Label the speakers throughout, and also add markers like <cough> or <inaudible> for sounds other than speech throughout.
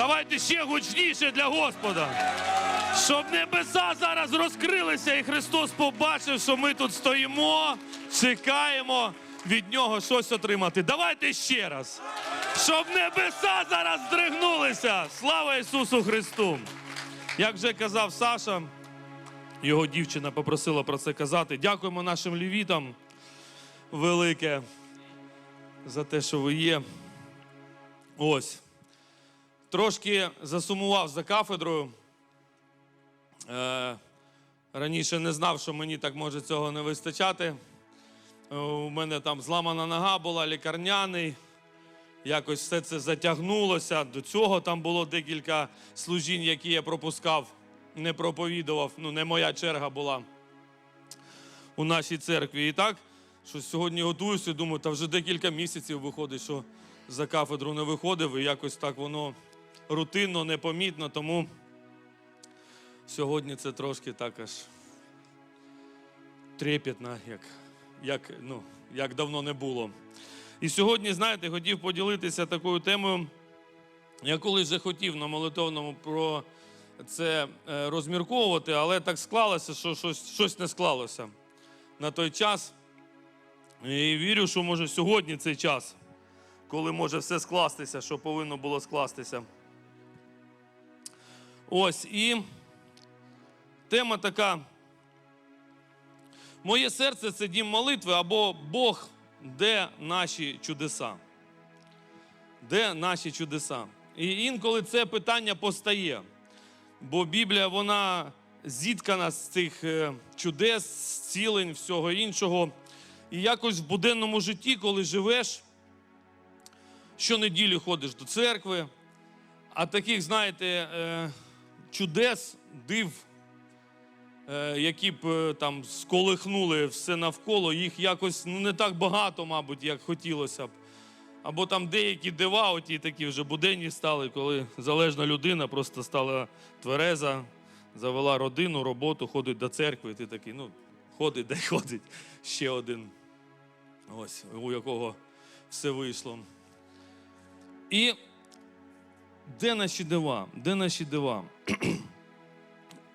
Speaker 1: Давайте ще гучніше для Господа. Щоб небеса зараз розкрилися, і Христос побачив, що ми тут стоїмо, чекаємо від нього щось отримати. Давайте ще раз. Щоб небеса зараз здригнулися. Слава Ісусу Христу! Як вже казав Саша, його дівчина попросила про це казати. Дякуємо нашим лівітам велике за те, що ви є. Ось. Трошки засумував за кафедрою. Е, раніше не знав, що мені так може цього не вистачати. Е, У мене там зламана нога була, лікарняний. Якось все це затягнулося. До цього там було декілька служінь, які я пропускав, не проповідував. Ну, не моя черга була у нашій церкві. І так, що сьогодні готуюся, думаю, та вже декілька місяців виходить, що за кафедру не виходив, і якось так воно рутинно, непомітно. Тому сьогодні це трошки так аж трепетно, як, як, ну, як давно не було. І сьогодні, знаєте, хотів поділитися такою темою. Я колись вже хотів на молитовному про це е, розмірковувати, але так склалося, що щось, щось не склалося на той час. І вірю, що може сьогодні цей час, коли може все скластися, що повинно було скластися. Ось і тема така. Моє серце це дім молитви або Бог, де наші чудеса? Де наші чудеса? І інколи це питання постає, бо Біблія вона зіткана з цих е, чудес, зцілень, всього іншого. І якось в буденному житті, коли живеш, щонеділі ходиш до церкви, а таких, знаєте, е, чудес, див, е, які б е, там сколихнули все навколо, їх якось ну, не так багато, мабуть, як хотілося б. Або там деякі дива, оті такі вже буденні стали, коли залежна людина просто стала твереза, завела родину, роботу, ходить до церкви. Ти такий, ну, ходить, де ходить. Ще один. Ось, у якого все вийшло. І де наші дива? Де наші дива?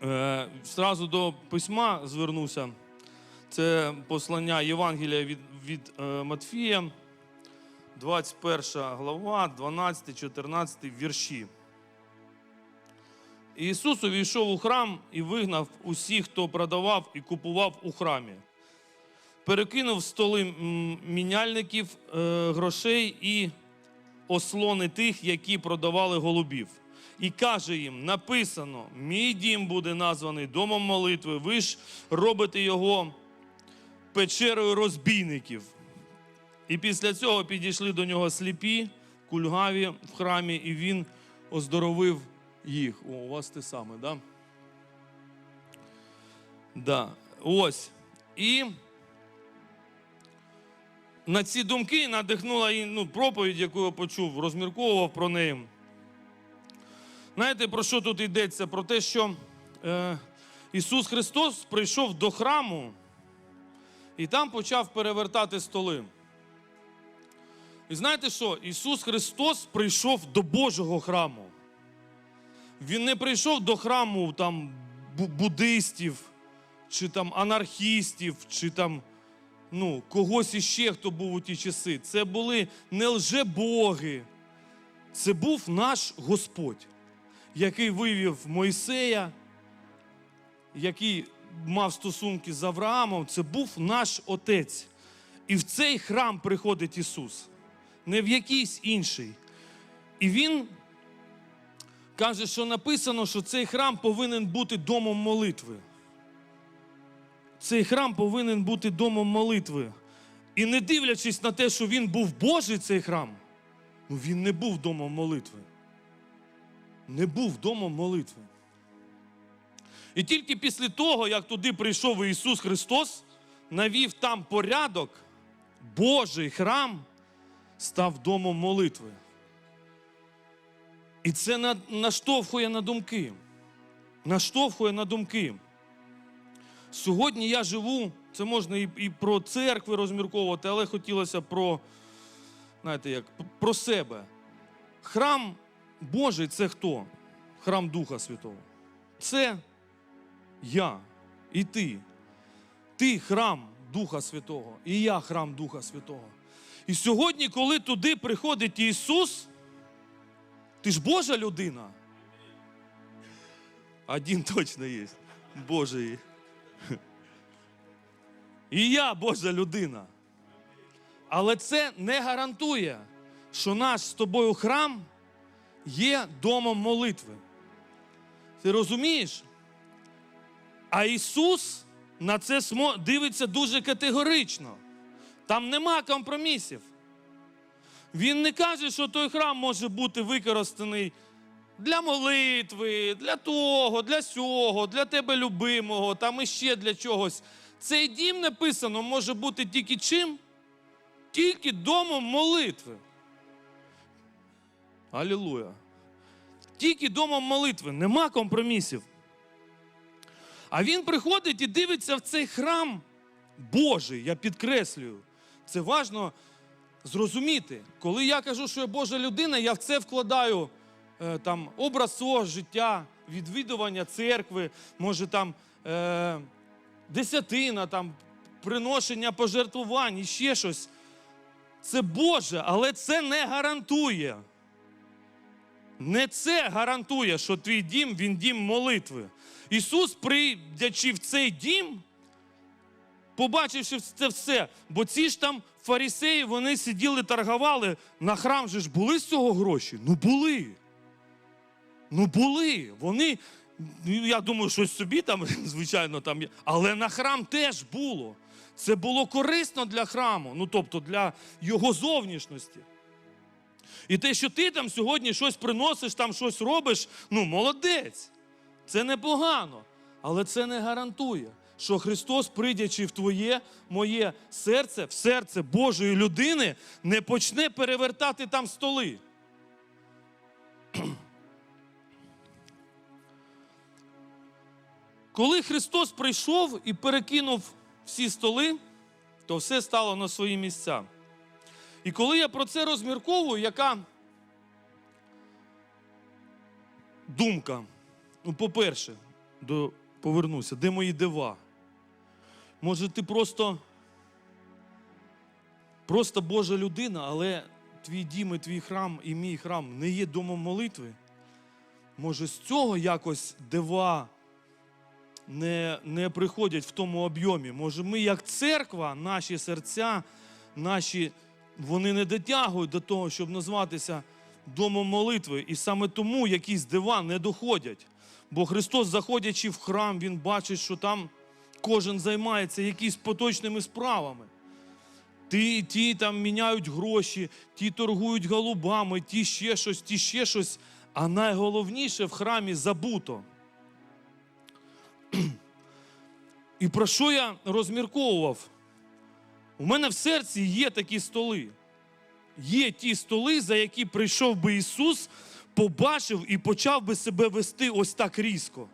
Speaker 1: Е, Зразу до письма звернуся. Це послання Євангелія від, від е, Матфія, 21 глава, 12-14 вірші. Ісус увійшов у храм і вигнав усіх, хто продавав і купував у храмі. Перекинув столи міняльників е, грошей і ослони тих, які продавали голубів. І каже їм: написано: мій дім буде названий домом молитви. Ви ж робите його печерою розбійників. І після цього підійшли до нього сліпі, кульгаві в храмі, і він оздоровив їх. О, у вас те саме, да? Да. Ось. І на ці думки надихнула ну, проповідь, яку я почув, розмірковував про неї. Знаєте, про що тут йдеться? Про те, що е, Ісус Христос прийшов до храму і там почав перевертати столи. І знаєте що? Ісус Христос прийшов до Божого храму. Він не прийшов до храму там буддистів, чи там анархістів, чи там ну, когось іще, хто був у ті часи. Це були не лжебоги. Це був наш Господь, який вивів Мойсея, який мав стосунки з Авраамом. Це був наш Отець. І в цей храм приходить Ісус, не в якийсь інший. І Він каже, що написано, що цей храм повинен бути домом молитви. Цей храм повинен бути домом молитви. І не дивлячись на те, що він був Божий цей храм, ну він не був домом молитви. Не був домом молитви. І тільки після того, як туди прийшов Ісус Христос, навів там порядок, Божий храм став домом молитви. І це наштовхує на думки. Наштовхує на думки. Сьогодні я живу, це можна і, і про церкви розмірковувати, але хотілося про, знаєте як, про себе. Храм Божий це хто? Храм Духа Святого. Це я і ти. Ти храм Духа Святого, і я храм Духа Святого. І сьогодні, коли туди приходить Ісус, ти ж Божа людина. Один точно є. Божий. І я Божа людина. Але це не гарантує, що наш з тобою храм є домом молитви. Ти розумієш? А Ісус на це дивиться дуже категорично. Там нема компромісів. Він не каже, що той храм може бути використаний для молитви, для того, для сього, для тебе любимого, там іще для чогось. Цей дім написано може бути тільки чим? Тільки домом молитви. Алілуя. Тільки домом молитви, нема компромісів. А він приходить і дивиться в цей храм Божий, я підкреслюю. Це важно зрозуміти. Коли я кажу, що я Божа людина, я в це вкладаю там, образ свого життя, відвідування церкви, може там е, десятина, там, приношення пожертвувань і ще щось. Це Боже, але це не гарантує. Не це гарантує, що твій дім він дім молитви. Ісус, прийдячи в цей дім, побачивши це все, бо ці ж там фарисеї, вони сиділи, торгували, на храм же ж були з цього гроші? Ну були. Ну були. Вони, ну, я думаю, щось собі там, <laughs> звичайно, там є. Але на храм теж було. Це було корисно для храму, ну тобто для його зовнішності. І те, що ти там сьогодні щось приносиш, там щось робиш, ну молодець. Це непогано. Але це не гарантує, що Христос, прийдячи в твоє, моє серце, в серце Божої людини, не почне перевертати там столи. Коли Христос прийшов і перекинув всі столи, то все стало на свої місця. І коли я про це розмірковую, яка думка? Ну, по-перше, до, повернуся, де мої дива? Може, ти просто, просто Божа людина, але твій дім і твій храм і мій храм не є домом молитви? Може, з цього якось дива не, не приходять в тому об'ємі? Може, ми, як церква, наші серця, наші, вони не дотягують до того, щоб назватися домом молитви. І саме тому якісь дива не доходять. Бо Христос, заходячи в храм, Він бачить, що там кожен займається якісь поточними справами. Ті, ті там міняють гроші, ті торгують голубами, ті ще щось, ті ще щось. А найголовніше в храмі забуто. <clears throat> І про що я розмірковував? У мене в серці є такі столи. Є ті столи, за які прийшов би Ісус, побачив і почав би себе вести ось так різко.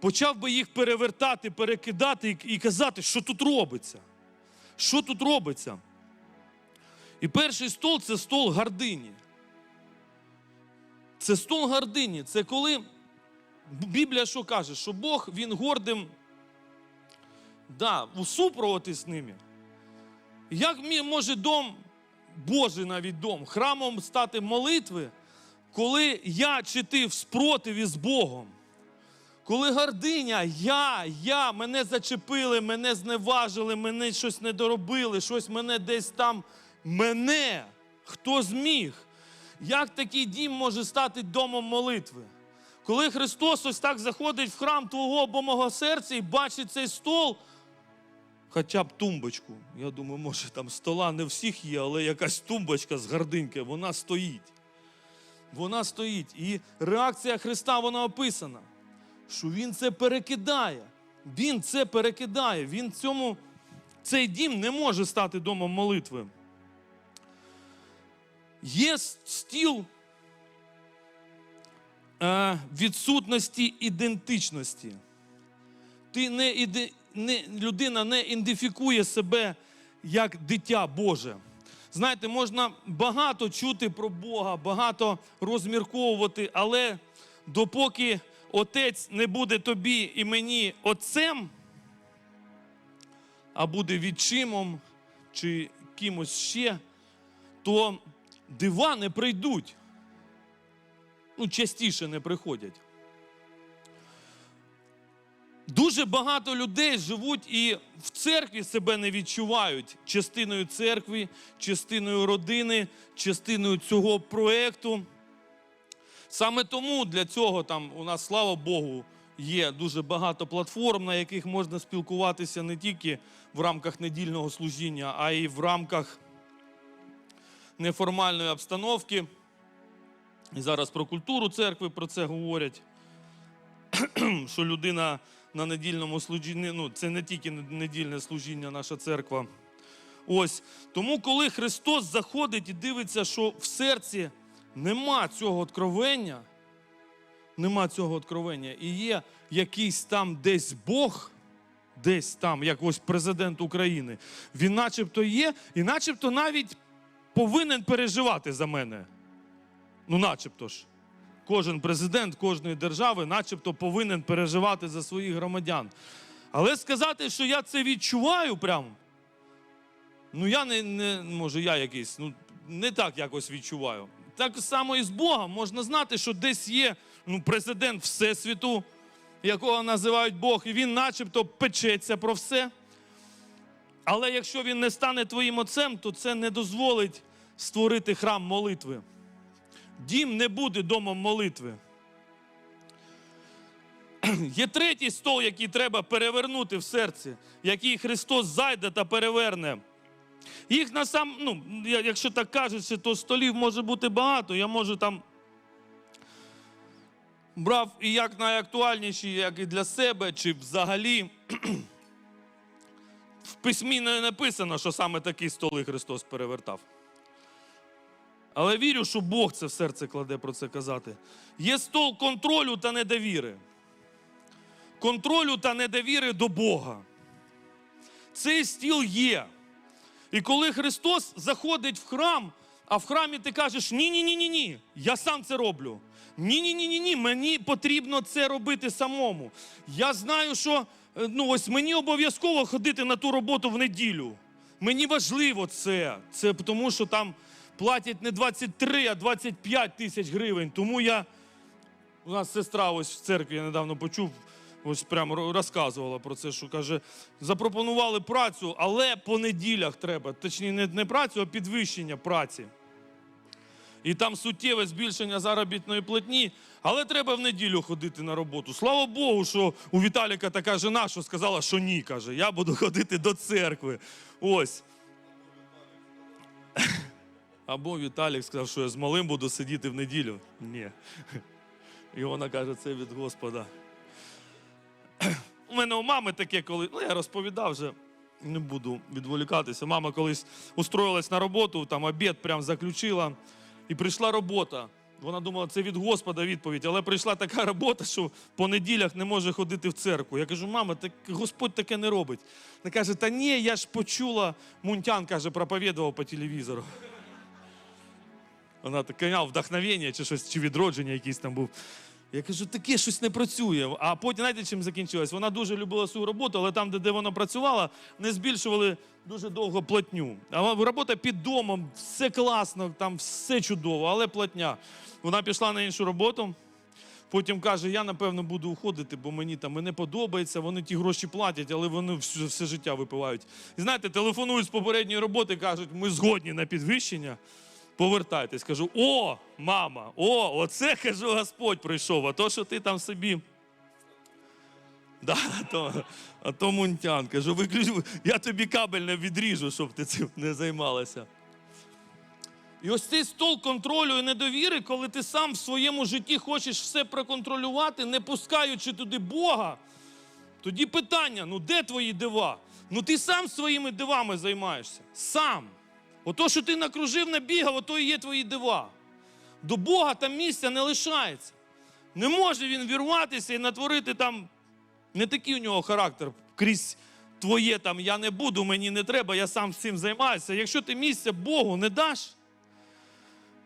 Speaker 1: Почав би їх перевертати, перекидати і, казати, що тут робиться. Що тут робиться? І перший стол це стол гордині. Це стол гордині. Це коли Біблія що каже? Що Бог він гордим да, у супроводі з ними. Як може дом, Божий навіть дом, храмом стати молитви, коли я чи ти в спротиві з Богом? Коли гординя, я, я, мене зачепили, мене зневажили, мене щось не доробили, щось мене десь там, мене, хто зміг? Як такий дім може стати домом молитви? Коли Христос ось так заходить в храм твого або мого серця і бачить цей стол, хоча б тумбочку. Я думаю, може там стола не всіх є, але якась тумбочка з гординки, вона стоїть. Вона стоїть. І реакція Христа вона описана, що Він це перекидає. Він це перекидає. Він цьому, цей дім не може стати домом молитви. Є стіл відсутності ідентичності. Ти не, іде, не, людина не ідентифікує себе як дитя Боже. Знаєте, можна багато чути про Бога, багато розмірковувати, але допоки Отець не буде тобі і мені отцем, а буде відчимом чи кимось ще, то дива не прийдуть. Ну, частіше не приходять. Дуже багато людей живуть і в церкві себе не відчувають частиною церкви, частиною родини, частиною цього проєкту. Саме тому для цього там у нас, слава Богу, є дуже багато платформ, на яких можна спілкуватися не тільки в рамках недільного служіння, а й в рамках неформальної обстановки. І зараз про культуру церкви про це говорять, <clears throat> що людина на недільному служінні, ну це не тільки недільне служіння, наша церква. Ось тому, коли Христос заходить і дивиться, що в серці нема цього откровення, нема цього откровення, і є якийсь там десь Бог, десь там, як ось президент України, він начебто є, і начебто навіть повинен переживати за мене. Ну, начебто ж. Кожен президент кожної держави, начебто, повинен переживати за своїх громадян. Але сказати, що я це відчуваю прям, ну я не, не може, я якийсь, ну не так якось відчуваю. Так само і з Богом можна знати, що десь є ну, президент Всесвіту, якого називають Бог, і він начебто печеться про все. Але якщо він не стане твоїм отцем, то це не дозволить створити храм молитви. Дім не буде домом молитви. <clears throat> Є третій стол, який треба перевернути в серці, який Христос зайде та переверне. Їх на сам, ну, якщо так кажучи, то столів може бути багато. Я можу там брав і як найактуальніші, як і для себе, чи взагалі. <clears throat> В письмі не написано, що саме такі столи Христос перевертав. Але вірю, що Бог це в серце кладе про це казати. Є стол контролю та недовіри. Контролю та недовіри до Бога. Цей стіл є. І коли Христос заходить в храм, а в храмі ти кажеш: ні-ні, ні, я сам це роблю. Ні, ні, ні, ні, ні, мені потрібно це робити самому. Я знаю, що е, ну ось мені обов'язково ходити на ту роботу в неділю. Мені важливо це. Це тому, що там платять не 23, а 25 тисяч гривень. Тому я. У нас сестра ось в церкві я недавно почув, ось прямо розказувала про це, що каже, запропонували працю, але по неділях треба. Точніше, не, не працю, а підвищення праці. І там суттєве збільшення заробітної платні, але треба в неділю ходити на роботу. Слава Богу, що у Віталіка така жена, що сказала, що ні, каже, я буду <laughs> ходити до церкви. Ось. Або Віталік сказав, що я з малим буду сидіти в неділю. Ні. І вона каже, це від Господа. У мене у мами таке, коли. Ну, я розповідав вже, не буду відволікатися. Мама колись устроїлась на роботу, там обід прям заключила, і прийшла робота. Вона думала, це від Господа відповідь, але прийшла така робота, що по неділях не може ходити в церкву. Я кажу, мама, так Господь таке не робить. Вона каже, та ні, я ж почула, Мунтян каже, проповідував по телевізору. Вона так канал вдохновення чи щось, чи відродження якийсь там був. Я кажу, таке щось не працює. А потім, знаєте, чим закінчилось? Вона дуже любила свою роботу, але там, де, де вона працювала, не збільшували дуже довго платню. А робота під домом, все класно, там все чудово, але платня. Вона пішла на іншу роботу. Потім каже, я напевно буду уходити, бо мені там не подобається, вони ті гроші платять, але вони все, все життя випивають. І знаєте, телефонують з попередньої роботи, кажуть, ми згодні на підвищення. Повертайтесь, кажу, о, мама, о, оце <laughs> кажу, Господь прийшов, а то, що ти там собі. Да, а то, а то мунтян. Кажу, виключу, я тобі кабель не відріжу, щоб ти цим не займалася. І ось цей стол контролю і недовіри, коли ти сам в своєму житті хочеш все проконтролювати, не пускаючи туди Бога, тоді питання: ну де твої дива? Ну ти сам своїми дивами займаєшся. Сам. Ото, що ти накружив, набігав, ото і є твої дива. До Бога там місця не лишається. Не може він вірватися і натворити там не такий у нього характер крізь твоє там я не буду, мені не треба, я сам цим займаюся. Якщо ти місця Богу не даш,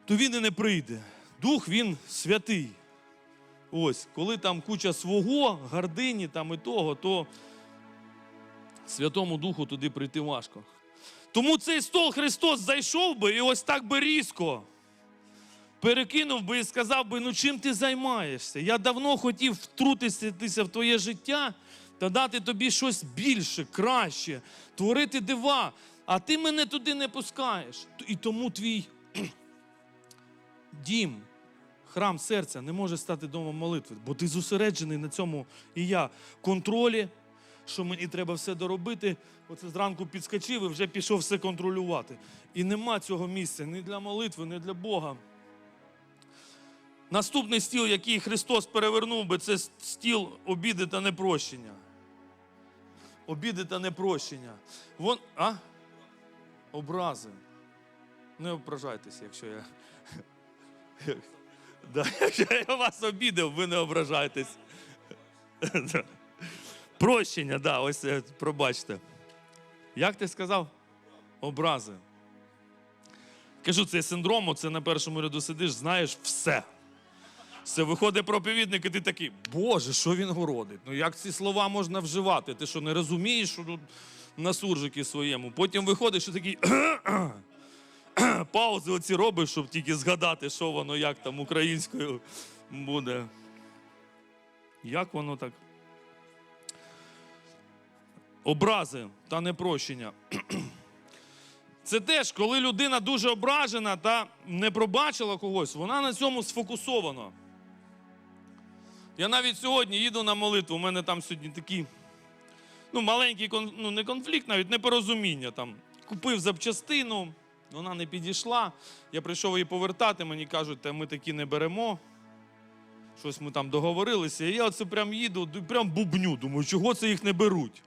Speaker 1: то він і не прийде. Дух він святий. Ось, коли там куча свого, гордині там і того, то Святому Духу туди прийти важко. Тому цей стол Христос зайшов би і ось так би різко перекинув би і сказав би, ну чим ти займаєшся? Я давно хотів втрутитися в твоє життя та дати тобі щось більше, краще, творити дива, а ти мене туди не пускаєш. І тому твій <clears throat> дім, храм серця не може стати домом молитви, бо ти зосереджений на цьому і я контролі, що мені треба все доробити. Оце зранку підскочив і вже пішов все контролювати. І нема цього місця ні для молитви, ні для Бога. Наступний стіл, який Христос перевернув би, це стіл обіди та непрощення. Обіди та непрощення. Вон, а? Образи. Не ображайтеся, якщо я. <laughs> Якщо я вас обідав, ви не ображайтесь. <laughs> Прощення, да, ось е, пробачте. Як ти сказав? Образи. Кажу, цей синдром, це на першому ряду сидиш, знаєш все. Все, виходить проповідник, і ти такий, Боже, що він городить? Ну як ці слова можна вживати? Ти що не розумієш, що тут на суржики своєму? Потім виходиш і такий <clears throat> паузи оці робиш, щоб тільки згадати, що воно, як там українською буде. Як воно так? Образи та непрощення. <clears throat> Це теж, коли людина дуже ображена та не пробачила когось, вона на цьому сфокусована. Я навіть сьогодні їду на молитву, у мене там сьогодні такий ну, маленький ну, не конфлікт, навіть непорозуміння. Там. Купив запчастину, вона не підійшла. Я прийшов її повертати, мені кажуть, та ми такі не беремо. Щось ми там договорилися. І я оце прям їду, прям бубню. Думаю, чого це їх не беруть?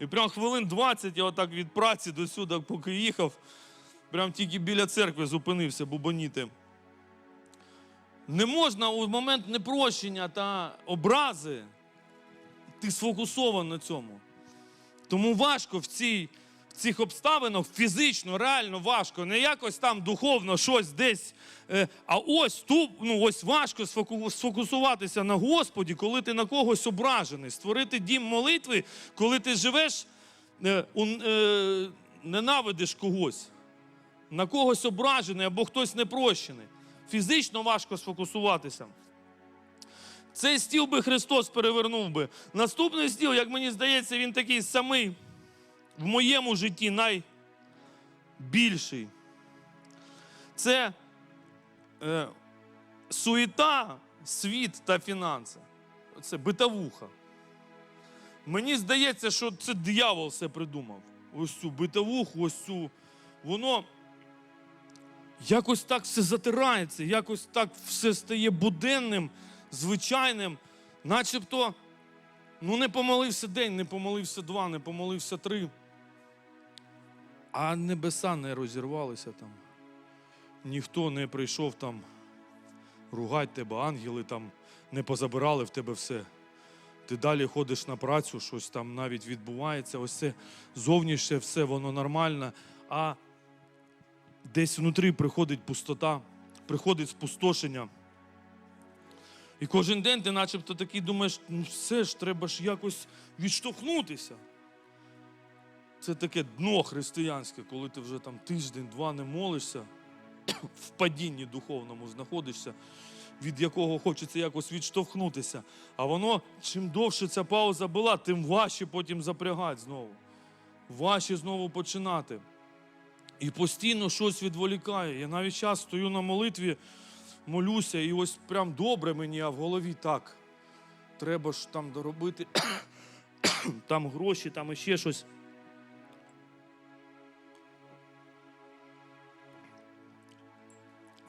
Speaker 1: І прям хвилин 20 я отак від праці до сюди, поки їхав, прям тільки біля церкви зупинився бубоніти. Не можна у момент непрощення та образи, ти сфокусований на цьому. Тому важко в, цій, цих обставинах фізично, реально важко, не якось там духовно щось десь. е, а ось тут ну, ось важко сфокусуватися на Господі, коли ти на когось ображений, створити дім молитви, коли ти живеш, е, е, ненавидиш когось, на когось ображений або хтось непрощений. Фізично важко сфокусуватися. Цей стіл би Христос перевернув би. Наступний стіл, як мені здається, він такий самий в моєму житті найбільший. Це е, суєта, світ та фінанси. Це битавуха. Мені здається, що це диявол все придумав. Ось цю битавуху, ось цю. Воно якось так все затирається, якось так все стає буденним, звичайним, начебто, ну не помолився день, не помолився два, не помолився три. А небеса не розірвалися там. Ніхто не прийшов там ругать тебе, ангели там не позабирали в тебе все. Ти далі ходиш на працю, щось там навіть відбувається. Ось це зовнішнє все, воно нормально. А десь внутрі приходить пустота, приходить спустошення. І кожен день ти начебто такий думаєш, ну все ж, треба ж якось відштовхнутися. Це таке дно християнське, коли ти вже там тиждень-два не молишся, <coughs> в падінні духовному знаходишся, від якого хочеться якось відштовхнутися. А воно, чим довше ця пауза була, тим важче потім запрягати знову. Важче знову починати. І постійно щось відволікає. Я навіть час стою на молитві, молюся, і ось прям добре мені, а в голові так. Треба ж там доробити, <coughs> там гроші, там іще щось.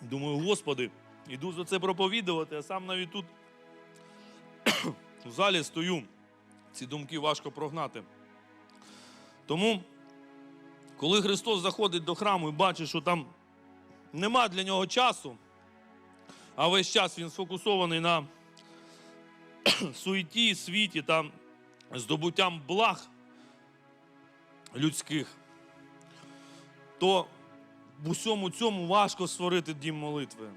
Speaker 1: Думаю, Господи, іду за це проповідувати, а сам навіть тут <clears throat> в залі стою. Ці думки важко прогнати. Тому коли Христос заходить до храму і бачить, що там нема для нього часу, а весь час він сфокусований на <clears throat> суеті, світі та здобуттям благ, людських, то в усьому цьому важко створити дім молитви.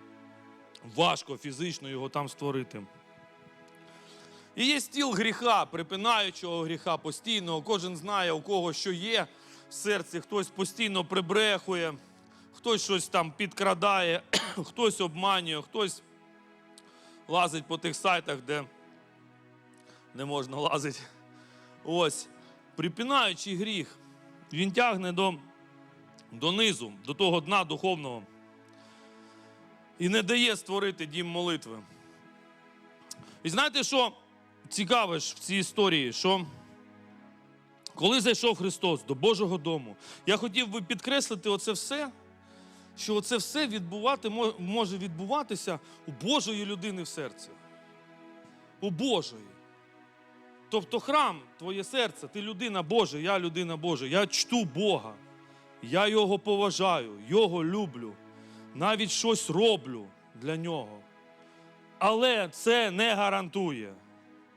Speaker 1: Важко фізично його там створити. І є стіл гріха, припинаючого гріха постійного. Кожен знає, у кого що є в серці, хтось постійно прибрехує, хтось щось там підкрадає, <clears throat> хтось обманює, хтось лазить по тих сайтах, де не можна лазити. Ось, припинаючий гріх, він тягне до, донизу, до того дна духовного і не дає створити дім молитви. І знаєте, що цікаве ж в цій історії, що коли зайшов Христос до Божого дому, я хотів би підкреслити оце все, що оце все відбувати, може відбуватися у Божої людини в серці. У Божої. Тобто храм, твоє серце, ти людина Божа, я людина Божа, я чту Бога, я Його поважаю, Його люблю, навіть щось роблю для нього. Але це не гарантує,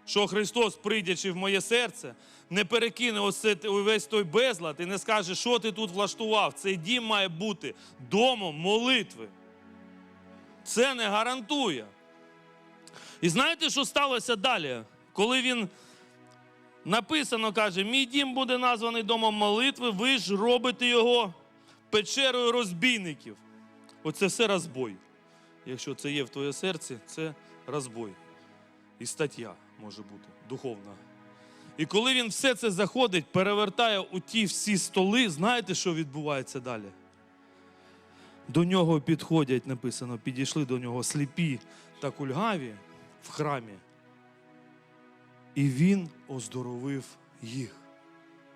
Speaker 1: що Христос, прийдячи в моє серце, не перекине ось увесь той безлад і не скаже, що ти тут влаштував. Цей дім має бути домом молитви. Це не гарантує. І знаєте, що сталося далі? Коли він написано, каже, мій дім буде названий домом молитви, ви ж робите його печерою розбійників. Оце все розбой. Якщо це є в твоє серці, це розбой. І стаття може бути духовна. І коли він все це заходить, перевертає у ті всі столи, знаєте, що відбувається далі? До нього підходять, написано, підійшли до нього сліпі та кульгаві в храмі. І він оздоровив їх.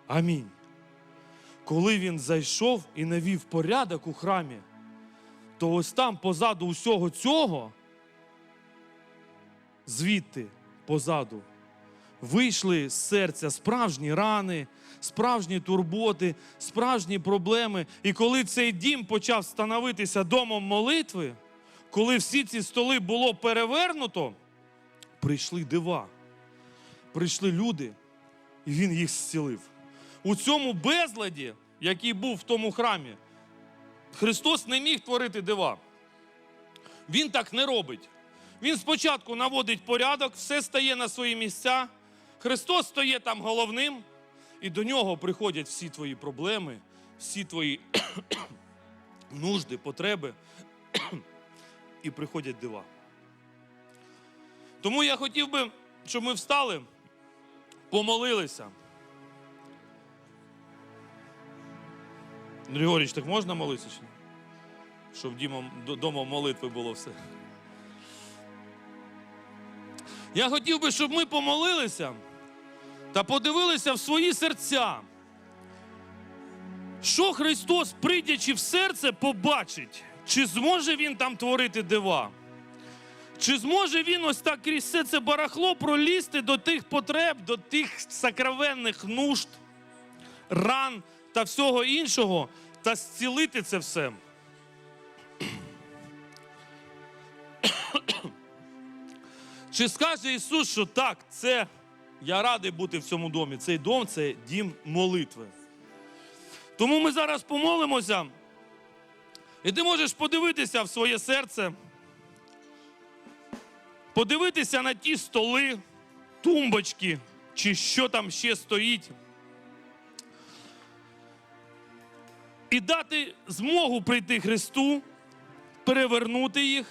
Speaker 1: Амінь. Коли він зайшов і навів порядок у храмі, то ось там позаду усього цього, звідти позаду, вийшли з серця справжні рани, справжні турботи, справжні проблеми. І коли цей дім почав становитися домом молитви, коли всі ці столи було перевернуто, прийшли дива. Прийшли люди, і він їх зцілив. У цьому безладі, який був в тому храмі, Христос не міг творити дива. Він так не робить. Він спочатку наводить порядок, все стає на свої місця. Христос стає там головним, і до нього приходять всі твої проблеми, всі твої <coughs> нужди, потреби, <coughs> і приходять дива. Тому я хотів би, щоб ми встали, помолилися. Григоріч, так можна молитися? чи ні? Щоб дімом, до- молитви було все. Я хотів би, щоб ми помолилися та подивилися в свої серця. Що Христос, прийдячи в серце, побачить? Чи зможе Він там творити дива? Чи зможе він ось так крізь все це барахло пролізти до тих потреб, до тих сакравенних нужд, ран та всього іншого, та зцілити це все? <clears throat> Чи скаже Ісус, що так, це я радий бути в цьому домі. Цей дом це дім молитви. Тому ми зараз помолимося, і ти можеш подивитися в своє серце подивитися на ті столи, тумбочки, чи що там ще стоїть. І дати змогу прийти Христу, перевернути їх,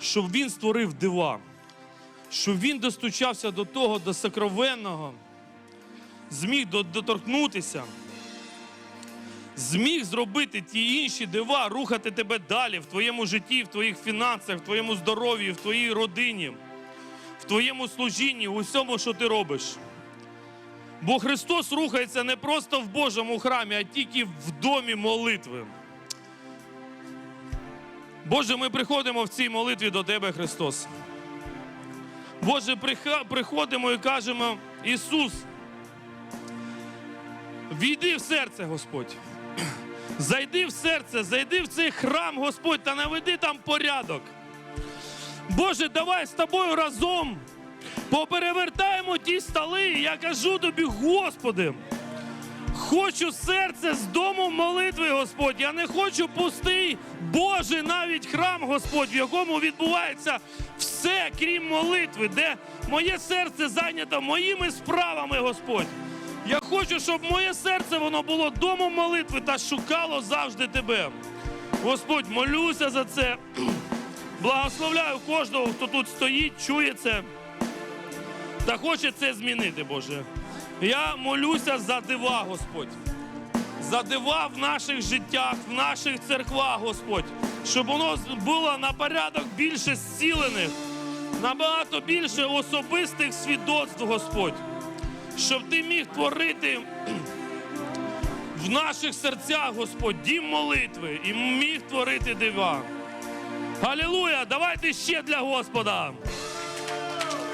Speaker 1: щоб Він створив дива, щоб Він достучався до того, до сокровенного, зміг до- доторкнутися, зміг зробити ті інші дива, рухати тебе далі в твоєму житті, в твоїх фінансах, в твоєму здоров'ї, в твоїй родині, в твоєму служінні, у всьому, що ти робиш. Бо Христос рухається не просто в Божому храмі, а тільки в домі молитви. Боже, ми приходимо в цій молитві до Тебе, Христос. Боже, приходимо і кажемо, Ісус, війди в серце, Господь. <clears throat> Зайди в серце, зайди в цей храм, Господь, та наведи там порядок. Боже, давай з тобою разом поперевертаємо ті столи. Я кажу тобі, Господи, Хочу серце з дому молитви, Господь. Я не хочу пустий Божий навіть храм, Господь, в якому відбувається все, крім молитви, де моє серце зайнято моїми справами, Господь. Я хочу, щоб моє серце воно було домом молитви та шукало завжди тебе. Господь, молюся за це. <clears throat> Благословляю кожного, хто тут стоїть, чує це та хоче це змінити, Боже. Я молюся за дива, Господь. За дива в наших життях, в наших церквах, Господь. Щоб воно було на порядок більше зцілених, набагато більше особистих свідоцтв, Господь. Щоб ти міг творити в наших серцях, Господь, дім молитви і міг творити дива. Алілуя! Давайте ще для Господа.